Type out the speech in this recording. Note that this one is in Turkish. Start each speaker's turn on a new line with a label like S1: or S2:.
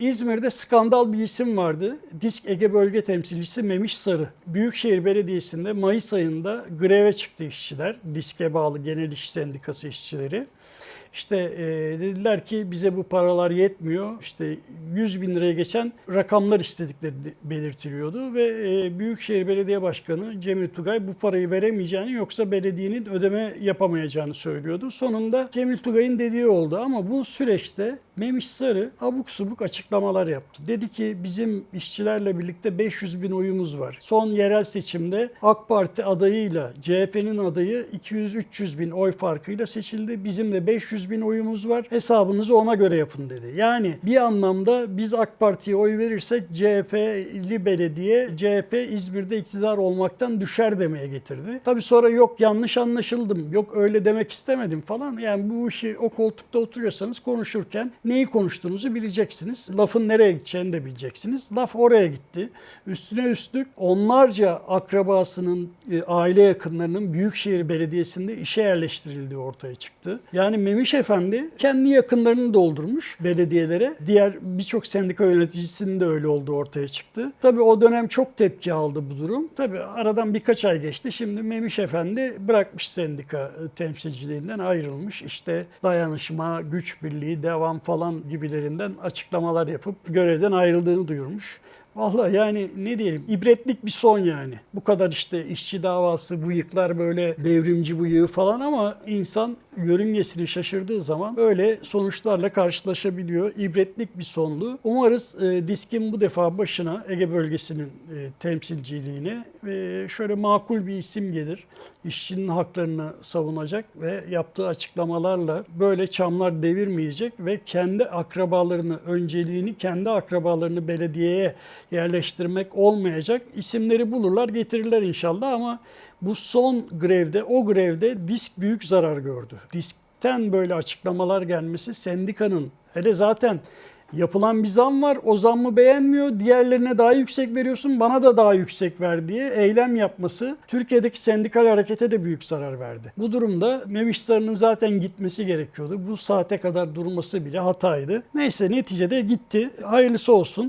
S1: İzmir'de skandal bir isim vardı. Disk Ege Bölge Temsilcisi Memiş Sarı. Büyükşehir Belediyesi'nde Mayıs ayında greve çıktı işçiler. Disk'e bağlı Genel İş Sendikası işçileri. İşte e, dediler ki bize bu paralar yetmiyor. İşte 100 bin liraya geçen rakamlar istedikleri belirtiliyordu ve e, Büyükşehir Belediye Başkanı Cemil Tugay bu parayı veremeyeceğini yoksa belediyenin ödeme yapamayacağını söylüyordu. Sonunda Cemil Tugay'ın dediği oldu ama bu süreçte Memiş Sarı abuk subuk açıklamalar yaptı. Dedi ki bizim işçilerle birlikte 500 bin oyumuz var. Son yerel seçimde AK Parti adayıyla CHP'nin adayı 200-300 bin oy farkıyla seçildi. Bizim de 500 bin oyumuz var. Hesabınızı ona göre yapın dedi. Yani bir anlamda biz AK Parti'ye oy verirsek CHP'li belediye CHP İzmir'de iktidar olmaktan düşer demeye getirdi. Tabii sonra yok yanlış anlaşıldım, yok öyle demek istemedim falan. Yani bu işi o koltukta oturuyorsanız konuşurken neyi konuştuğunuzu bileceksiniz. Lafın nereye gideceğini de bileceksiniz. Laf oraya gitti. Üstüne üstlük onlarca akrabasının, e, aile yakınlarının Büyükşehir Belediyesi'nde işe yerleştirildiği ortaya çıktı. Yani Memiş Efendi kendi yakınlarını doldurmuş belediyelere. Diğer birçok sendika yöneticisinin de öyle olduğu ortaya çıktı. Tabii o dönem çok tepki aldı bu durum. Tabii aradan birkaç ay geçti. Şimdi Memiş Efendi bırakmış sendika e, temsilciliğinden ayrılmış. İşte dayanışma, güç birliği, devam falan gibilerinden açıklamalar yapıp görevden ayrıldığını duyurmuş. Vallahi yani ne diyelim ibretlik bir son yani. Bu kadar işte işçi davası, bıyıklar böyle devrimci bıyığı falan ama insan yörüngesini şaşırdığı zaman böyle sonuçlarla karşılaşabiliyor. İbretlik bir sonlu. Umarız e, diskin bu defa başına Ege bölgesinin e, temsilciliğine ve şöyle makul bir isim gelir. İşçinin haklarını savunacak ve yaptığı açıklamalarla böyle çamlar devirmeyecek ve kendi akrabalarını, önceliğini kendi akrabalarını belediyeye yerleştirmek olmayacak. İsimleri bulurlar, getirirler inşallah ama bu son grevde, o grevde disk büyük zarar gördü. Diskten böyle açıklamalar gelmesi sendikanın hele zaten yapılan bir zam var. O zammı beğenmiyor. Diğerlerine daha yüksek veriyorsun. Bana da daha yüksek ver diye eylem yapması Türkiye'deki sendikal harekete de büyük zarar verdi. Bu durumda Memiş Sarı'nın zaten gitmesi gerekiyordu. Bu saate kadar durması bile hataydı. Neyse neticede gitti. Hayırlısı olsun.